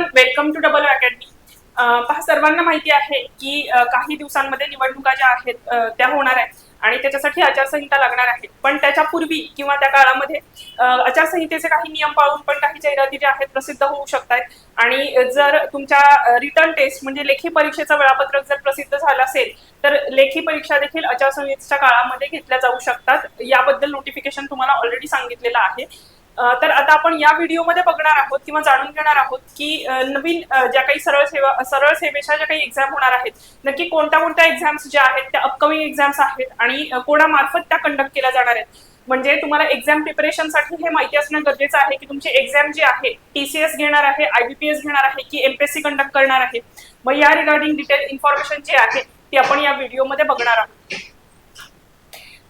Everyone welcome to double academy. पहा सर्वांना माहिती आहे की काही दिवसांमध्ये निवडणुका ज्या आहेत त्या होणार आहेत आणि त्याच्यासाठी आचारसंहिता लागणार आहे. पण त्याच्या पूर्वी किंवा त्या काळामध्ये आचारसंहितेचे काही नियम पाळून पण काही जाहिराती ज्या आहेत प्रसिद्ध होऊ शकतात आणि जर तुमच्या रिटर्न टेस्ट म्हणजे लेखी परीक्षेचं वेळापत्रक जर प्रसिद्ध झालं असेल तर लेखी परीक्षा देखील आचारसंहितेच्या काळामध्ये घेतल्या जाऊ शकतात. याबद्दल नोटिफिकेशन तुम्हाला ऑलरेडी सांगितलेलं आहे. तर आता आपण या व्हिडिओमध्ये बघणार आहोत किंवा जाणून घेणार आहोत की नवीन ज्या काही सरळ सेवा सरळ सेवेच्या ज्या काही एक्झाम होणार आहेत नक्की कोणत्या कोणत्या एक्झाम्स ज्या आहेत त्या अपकमिंग एक्झाम्स आहेत आणि कोणामार्फत त्या कंडक्ट केल्या जाणार आहेत. म्हणजे तुम्हाला एक्झाम प्रिपरेशनसाठी हे माहिती असणं गरजेचं आहे की तुमची एक्झाम जी आहे टीसीएस घेणार आहे आयबीपीएस घेणार आहे की एमपीएससी कंडक्ट करणार आहे. मग या रिगार्डिंग डिटेल इन्फॉर्मेशन जी आहे ती आपण या व्हिडिओमध्ये बघणार आहोत.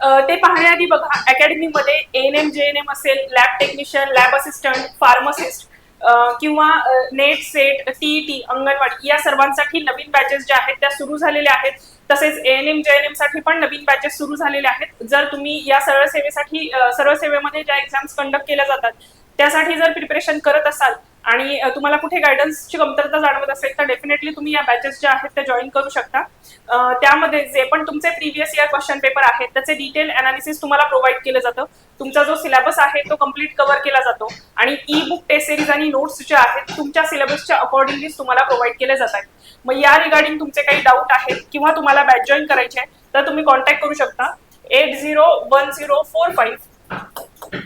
ते पाहण्याआधी बघा अकॅडमीमध्ये N M J N M असेल lab technician lab assistant pharmacist किंवा नेट सेट टीईटी अंगणवाडी या सर्वांसाठी नवीन बॅचेस ज्या आहेत त्या सुरू झालेल्या आहेत. तसेच एन एम जे एन एमसाठी पण नवीन बॅचेस सुरू झालेल्या आहेत. जर तुम्ही या सरळ सेवेसाठी सरळ सेवेमध्ये ज्या एक्झाम्स कंडक्ट केल्या जातात त्यासाठी जर प्रिपरेशन करत असाल आणि तुम्हाला कुठे गायडन्सची कमतरता जाणवत असेल तर डेफिनेटली तुम्ही या बॅचेस ज्या आहेत त्या जॉईन करू शकता. त्यामध्ये जे पण तुमचे प्रिव्हियस इयर क्वेश्चन पेपर आहेत त्याचे डिटेल अनालिसिस तुम्हाला प्रोव्हाइड केलं जातं. तुमचा जो सिलेबस आहे तो कंप्लीट कव्हर केला जातो. आणि ई बुक टेस्ट सिरीज आणि नोट्स ज्या आहेत तुमच्या सिलेबसच्या अकॉर्डिंगलीच तुम्हाला प्रोव्हाइड केले जातात. मग या रिगार्डिंग तुमचे काही डाऊट आहेत किंवा तुम्हाला बॅच जॉईन करायचे आहे तर तुम्ही कॉन्टॅक्ट करू शकता. Eight zero one zero four five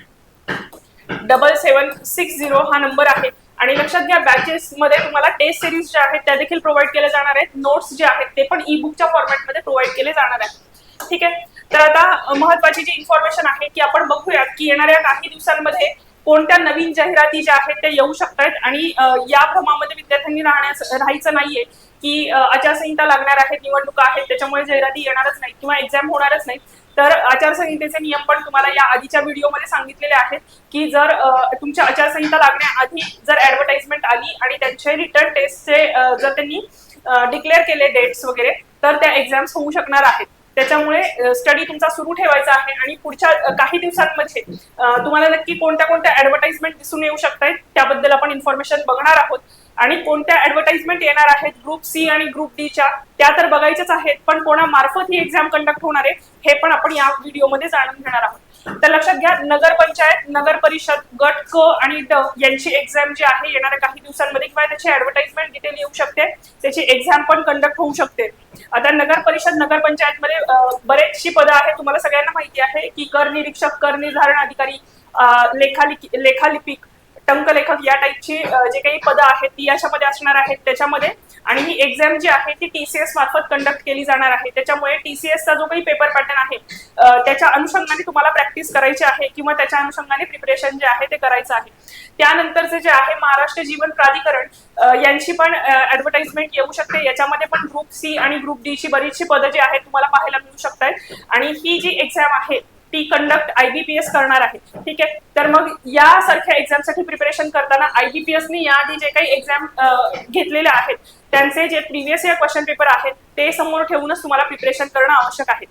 double seven six zero हा नंबर आहे. आणि लक्षात घ्या बॅचेस मध्ये तुम्हाला टेस्ट सिरीज ज्या आहेत त्या देखील प्रोव्हाइड केल्या जाणार आहेत. नोट्स जे आहेत ते पण ई बुकच्या फॉर्मॅटमध्ये प्रोव्हाइड केले जाणार आहेत. ठीक आहे? तर आता महत्वाची जी इन्फॉर्मेशन आहे की आपण बघूयात की येणाऱ्या काही दिवसांमध्ये कोणत्या नवीन जाहिराती ज्या आहेत त्या येऊ शकतात आणि या भ्रमामध्ये विद्यार्थ्यांनी राहण्यास राहायचं नाहीये. की आचारसंहिता लागणार आहेत निवडणुका आहेत त्याच्यामुळे जाहिराती येणारच नाही किंवा एक्झाम होणारच नाही तर आचारसंहितेचे नियम पण तुम्हाला या आधीच्या व्हिडिओमध्ये सांगितलेले आहेत की जर तुमच्या आचारसंहिता लागण्याआधी जर ऍडव्हर्टाइजमेंट आली आणि त्यांचे रिटर्न टेस्टचे जर त्यांनी डिक्लेअर केले डेट्स वगैरे तर त्या एक्झाम्स होऊ शकणार आहेत. त्याच्यामुळे स्टडी तुमचा सुरू ठेवायचा आहे आणि पुढच्या काही दिवसांमध्ये तुम्हाला नक्की कोणत्या कोणत्या ऍडव्हर्टाइजमेंट दिसून येऊ शकतात त्याबद्दल आपण इन्फॉर्मेशन बघणार आहोत. आणि कोणत्या ऍडव्हर्टाइजमेंट येणार आहेत? ग्रुप सी आणि ग्रुप डी च्या. त्या तर बघायच्याच आहेत पण कोणामार्फत ही एक्झाम कंडक्ट होणार आहे हे पण आपण या व्हिडिओमध्ये जाणून घेणार आहोत. तर लक्षात घ्या नगर पंचायत नगर परिषद गट क आणि ड यांची एक्झाम जी आहे येणाऱ्या काही दिवसांमध्ये किंवा त्याची ऍडव्हर्टाइजमेंट डिटेल येऊ शकते. त्याची एक्झाम पण कंडक्ट होऊ शकते. आता नगर परिषद नगर पंचायत मध्ये बरेचशी पदं आहेत. तुम्हाला सगळ्यांना माहिती आहे की कर निरीक्षक कर निर्धारण अधिकारी लेखालिपी लेखालिपिक टंकलेखक या टाईपची जे काही पदं आहेत ती याच्यामध्ये असणार आहेत त्याच्यामध्ये. आणि ही एक्झाम जी आहे ती टीसीएस मार्फत कंडक्ट केली जाणार आहे. त्याच्यामुळे टीसीएसचा जो काही पेपर पॅटर्न आहे त्याच्या अनुषंगाने तुम्हाला प्रॅक्टिस करायची आहे किंवा त्याच्या अनुषंगाने प्रिपरेशन जे आहे ते करायचं आहे. त्यानंतरचे जे आहे महाराष्ट्र जीवन प्राधिकरण यांची पण ऍडव्हर्टाइजमेंट येऊ शकते. याच्यामध्ये पण ग्रुप सी आणि ग्रुप डी ची बरीचशी पदं जी आहेत तुम्हाला पाहायला मिळू शकतात. आणि ही जी एक्झाम आहे ती कंडक्ट आयबीपीएस करणार आहे. ठीक आहे? तर मग यासारख्या एक्झामसाठी प्रिपरेशन करताना आयबीपीएसनी याआधी जे काही एक्झाम घेतलेले आहेत त्यांचे जे प्रिव्हियस इयर क्वेश्चन पेपर आहेत ते समोर ठेवूनच तुम्हाला प्रिपरेशन करणं आवश्यक आहे.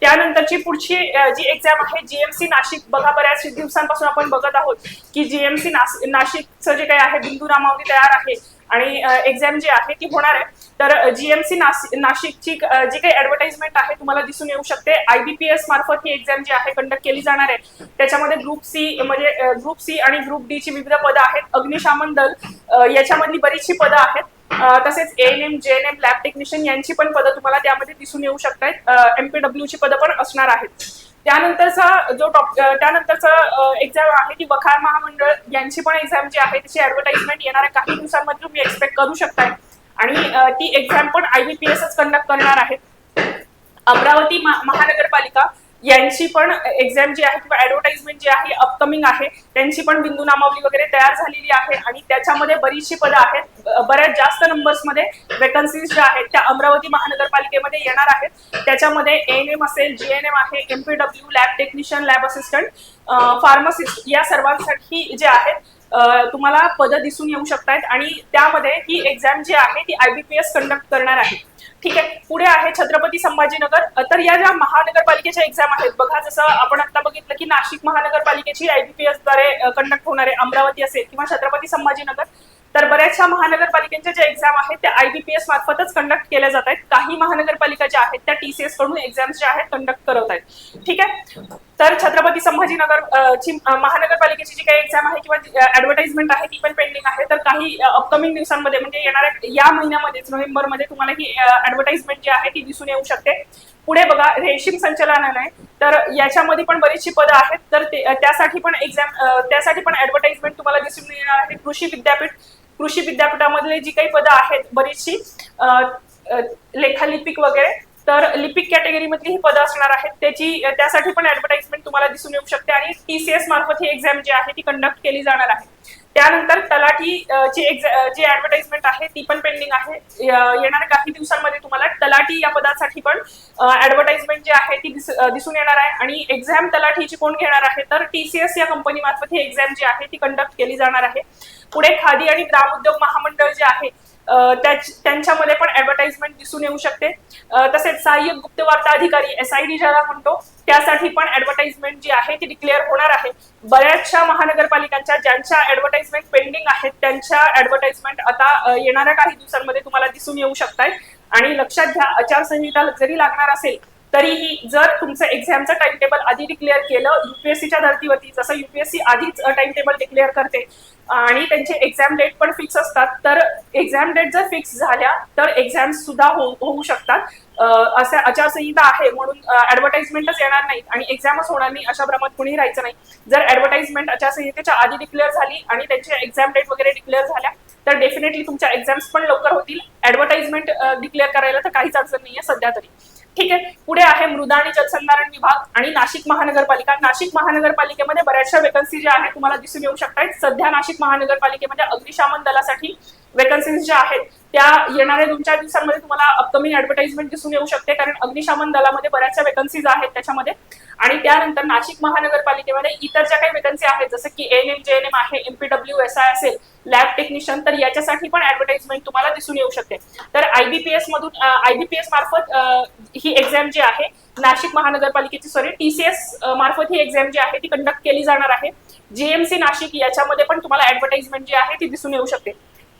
त्यानंतरची पुढची जी एक्झाम आहे जीएमसी नाशिक बघा बऱ्याच दिवसांपासून आपण बघत आहोत की जीएमसी नाशिकचं जे काही आहे बिंदू रामावली तयार आहे आणि एक्झाम जी आहे ती होणार आहे. तर जीएमसी नाशिकची जी काही ऍडव्हर्टाइजमेंट आहे तुम्हाला दिसून येऊ शकते. आयबीपीएस मार्फत ही एक्झाम जी आहे कंडक्ट केली जाणार आहे. त्याच्यामध्ये ग्रुप सी म्हणजे ग्रुप सी आणि ग्रुप डी ची विविध पदं आहेत. अग्निशामन दल याच्यामधली बरीचशी पदं आहेत. तसेच N M J N M lab technician यांची पण पदं तुम्हाला त्यामध्ये दिसून येऊ शकतात एमपीडब्ल्यू ची पदं पण असणार आहेत. त्यानंतरचा जो टॉप त्यानंतरचा एक्झाम आहे ती वखार महामंडळ यांची पण एक्झाम जी आहे त्याची ऍडव्हर्टाइजमेंट येणाऱ्या काही दिवसांमध्ये तुम्ही एक्सपेक्ट करू शकताय. आणि ती एक्झाम पण आयबीपीएसच कंडक्ट करणार आहेत. अमरावती महानगरपालिका यांची पण एक्झाम जी आहे किंवा ऍडव्हर्टाइजमेंट जी आहे अपकमिंग आहे त्यांची पण बिंदू नामावली वगैरे तयार झालेली आहे आणि त्याच्यामध्ये बरीचशी पदं आहेत. बऱ्याच जास्त नंबर्समध्ये वेकन्सीज ज्या आहेत त्या अमरावती महानगरपालिकेमध्ये येणार आहेत. त्याच्यामध्ये एन एम असेल जी एन एम आहे MPW lab technician lab assistant pharmacist या सर्वांसाठी जे आहेत तुम्हाला पदं दिसून येऊ शकतात आणि त्यामध्ये ही एक्झाम जी आहे ती आयबीपीएस कंडक्ट करणार आहे. ठीक आहे पुढे आहे छत्रपती संभाजीनगर. तर या ज्या महानगरपालिकेच्या एक्झाम आहेत बघा जसं आपण आता बघितलं की नाशिक महानगरपालिकेची आयबीपीएसद्वारे कंडक्ट होणार आहे अमरावती असेल किंवा छत्रपती संभाजीनगर. तर बऱ्याचशा महानगरपालिकेच्या ज्या एक्झाम आहेत त्या आयबीपीएस मार्फतच कंडक्ट केल्या जात आहेत. काही महानगरपालिका ज्या आहेत त्या टीसीएसकडून एक्झाम्स ज्या आहेत कंडक्ट करत आहेत. ठीक आहे? तर छत्रपती संभाजीनगर ची महानगरपालिकेची जी काही एक्झाम आहे किंवा ऍडव्हर्टाइजमेंट आहे ती पण पेंडिंग आहे. तर काही अपकमिंग दिवसांमध्ये म्हणजे येणाऱ्या या महिन्यामध्येच नोव्हेंबरमध्ये तुम्हाला ही ऍडव्हर्टाइजमेंट जी आहे ती दिसून येऊ शकते. पुढे बघा रेशीम संचालनालय तर याच्यामध्ये पण बरीचशी पदं आहेत. तर त्यासाठी पण एक्झाम त्यासाठी पण ऍडव्हर्टाइजमेंट तुम्हाला दिसून येणार आहे. कृषी विद्यापीठ कृषी विद्यापीठामधले जी काही पदं आहेत बरीचशी लेखालिपिक वगैरे तर लिपिक कॅटेगरीमधली ही पदं असणार आहेत. त्याची त्यासाठी पण ऍडव्हर्टाइजमेंट तुम्हाला दिसून येऊ शकते. आणि टीसीएस मार्फत ही एक्झाम जी आहे ती कंडक्ट केली जाणार आहे. त्यानंतर तलाठी जी ची जी ऍडव्हर्टाइजमेंट आहे ती पण पेंडिंग आहे. येणाऱ्या काही दिवसांमध्ये तुम्हाला तलाठी या पदासाठी पण ऍडव्हर्टाइजमेंट जी आहे ती दिसून येणार आहे. आणि एक्झाम तलाठीची कोण घेणार आहे तर टीसीएस या कंपनी मार्फत ही एक्झाम जी आहे ती कंडक्ट केली जाणार आहे. पुढे खादी आणि ग्रामोद्योग महामंडळ जे आहे त्यांच्यामध्ये पण ऍडव्हर्टाइजमेंट दिसून येऊ शकते. तसेच सहाय्यक गुप्तवार्ता अधिकारी एस आय डी ज्याला म्हणतो त्यासाठी पण ऍडव्हर्टाइजमेंट जी आहे ती डिक्लेअर होणार आहे. बऱ्याचशा महानगरपालिकांच्या ज्यांच्या ऍडव्हर्टाइजमेंट पेंडिंग आहेत त्यांच्या ऍडव्हर्टाइजमेंट आता येणाऱ्या काही दिवसांमध्ये तुम्हाला दिसून येऊ शकतायत. आणि लक्षात घ्या आचारसंहिता जरी लागणार असेल तरीही जर तुमचं एक्झामचं टाइम टेबल आधी डिक्लेअर केलं युपीएससीच्या धर्तीवरती जसं युपीएससी आधीच टाइम टेबल डिक्लेअर करते आणि त्यांचे एक्झाम डेट पण फिक्स असतात तर एक्झाम डेट जर फिक्स झाल्या तर एक्झाम सुद्धा हो, होऊ शकतात. असं आचारसंहिता आहे म्हणून ऍडव्हर्टाइजमेंटच येणार नाहीत आणि एक्झामच होणार नाही अशा भ्रमात कुणी राहायचं नाही. जर ऍडव्हर्टाइजमेंट आचारसंहितेच्या आधी डिक्लेअर झाली आणि त्यांचे एक्झाम डेट वगैरे डिक्लेअर झाल्या तर डेफिनेटली तुमच्या एक्झाम्स पण लवकर होतील. ऍडव्हर्टाइजमेंट डिक्लेअर करायला तर काहीच अडचण नाहीये सध्या तरी. ठीक आहे. पुढे आहे मृदा आणि जलसंधारण विभाग आणि नाशिक महानगरपालिका. नाशिक महानगरपालिकेमध्ये बऱ्याचशा वेकन्सी ज्या आहेत तुम्हाला दिसून येऊ शकतात सध्या नाशिक महानगरपालिकेमध्ये अग्निशामन दलासाठी वेकन्सीज ज्या आहेत त्या येणाऱ्या दोन चार दिवसांमध्ये तुम्हाला अपकमिंग ऍडव्हर्टाइजमेंट दिसून येऊ शकते. कारण अग्निशामन दलामध्ये बऱ्याचशा वेकन्सीज आहेत त्याच्यामध्ये. आणि त्यानंतर नाशिक महानगरपालिकेमध्ये इतर ज्या काही वेकन्सी आहेत जसं की N M J N M आहे एमपीडब्ल्यू एस आय असेल लॅब टेक्निशियन तर याच्यासाठी पण ऍडव्हर्टाइजमेंट तुम्हाला दिसून येऊ शकते. तर आयबीपीएस मधून आयबीपीएस मार्फत ही एक्झाम जी आहे नाशिक महानगरपालिकेची सॉरी टीसीएस मार्फत ही एक्झाम जी आहे ती कंडक्ट केली जाणार आहे. जीएमसी नाशिक याच्यामध्ये पण तुम्हाला ऍडव्हर्टाइजमेंट जी आहे ती दिसून येऊ शकते.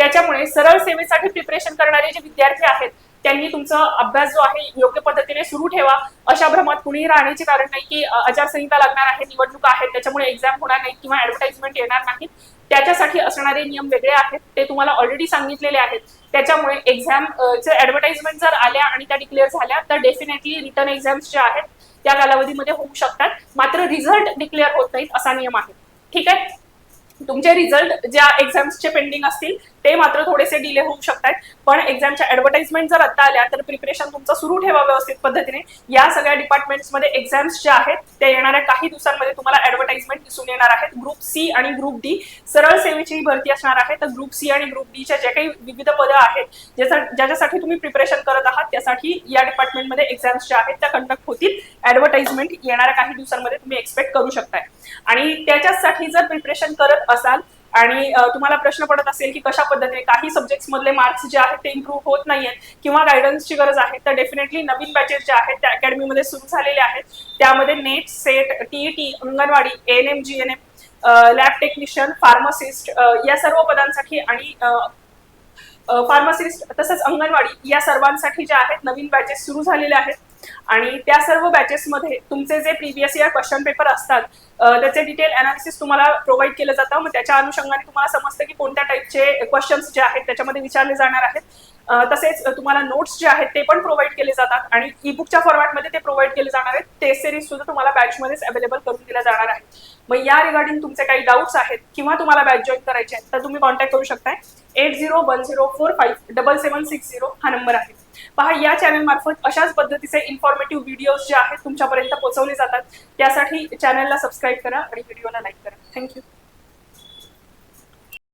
त्याच्यामुळे सरळ सेवेसाठी प्रिपरेशन करणारे जे विद्यार्थी आहेत त्यांनी तुमचा अभ्यास जो आहे योग्य पद्धतीने सुरू ठेवा. अशा भ्रमात कुणीही राहण्याचे कारण नाही की आचारसंहिता लागणार आहे निवडणुका आहेत त्याच्यामुळे एक्झाम होणार नाही किंवा ऍडव्हर्टाइजमेंट येणार नाहीत. त्याच्यासाठी असणारे नियम वेगळे आहेत ते तुम्हाला ऑलरेडी सांगितलेले आहेत. त्याच्यामुळे एक्झाम ऍडव्हर्टाइजमेंट जर आल्या आणि त्या डिक्लेअर झाल्या तर डेफिनेटली रिटर्न एक्झाम्स ज्या आहेत त्या कालावधीमध्ये होऊ शकतात. मात्र रिझल्ट डिक्लेअर होत नाहीत असा नियम आहे. ठीक आहे? तुमचे रिझल्ट ज्या एक्झाम्सचे पेंडिंग असतील ते मात्र थोडेसे डिले होऊ शकतात पण एक्झामच्या ऍडव्हर्टाइजमेंट जर आता आल्या तर प्रिपरेशन तुमचं सुरू ठेवा व्यवस्थित पद्धतीने. या सगळ्या डिपार्टमेंट्समध्ये एक्झाम्स ज्या आहेत त्या येणाऱ्या काही दिवसांमध्ये तुम्हाला ऍडव्हर्टाइजमेंट दिसून येणार आहेत. ग्रुप सी आणि ग्रुप डी सरळ सेवेची भरती असणार आहे. तर ग्रुप सी आणि ग्रुप डीच्या ज्या काही विविध पदं आहेत ज्याचा ज्याच्यासाठी तुम्ही प्रिपरेशन करत आहात त्यासाठी या डिपार्टमेंटमध्ये एक्झाम्स ज्या आहेत त्या कंडक्ट होतील. ऍडव्हर्टाइजमेंट येणाऱ्या काही दिवसांमध्ये तुम्ही एक्सपेक्ट करू शकताय. आणि त्याच्यासाठी जर प्रिपरेशन करत असाल आणि तुम्हाला प्रश्न पडत असेल की कशा पद्धतीने काही सब्जेक्ट्स मधले मार्क्स जे आहेत ते इम्प्रूव्ह होत नाहीयेत किंवा गायडन्सची गरज आहे तर डेफिनेटली नवीन बॅचेस ज्या आहेत त्या अकॅडमीमध्ये सुरू झालेल्या आहेत. त्यामध्ये NET SET TET anganwadi N M G N M lab technician pharmacist या सर्व पदांसाठी आणि फार्मासिस्ट तसंच अंगणवाडी या सर्वांसाठी ज्या आहेत नवीन बॅचेस सुरू झालेल्या आहेत. आणि त्या सर्व बॅचेसमध्ये तुमचे जे प्रिव्हियस इयर क्वेश्चन पेपर असतात त्याचे डिटेल अनालिसिस तुम्हाला प्रोव्हाइड केलं जातं. मग त्याच्या अनुषंगाने तुम्हाला समजतं की कोणत्या टाईपचे क्वेश्चन्स जे आहेत त्याच्यामध्ये विचारले जाणार आहेत. तसेच तुम्हाला नोट्स जे आहेत ते पण प्रोव्हाइड केले जातात आणि ई बुकच्या फॉर्मॅटमध्ये ते प्रोव्हाइड केले जाणार आहेत. टेस्ट सिरीज सुद्धा तुम्हाला बॅचमध्येच अवेलेबल करून दिल्या जाणार आहेत. मग या रिगार्डिंग तुमचे काही डाऊट्स आहेत किंवा तुम्हाला बॅच जॉईन करायचे आहेत तर तुम्ही कॉन्टॅक्ट करू शकताय. Eight zero one zero four five double seven six zero हा नंबर आहे. पहा या चॅनल मार्फत अशाच पद्धतीचे इन्फॉर्मेटिव्ह व्हिडिओज जे आहेत तुमच्यापर्यंत पोहोचवले जातात. त्यासाठी चॅनलला सबस्क्राईब करा आणि व्हिडिओला लाईक करा. थँक्यू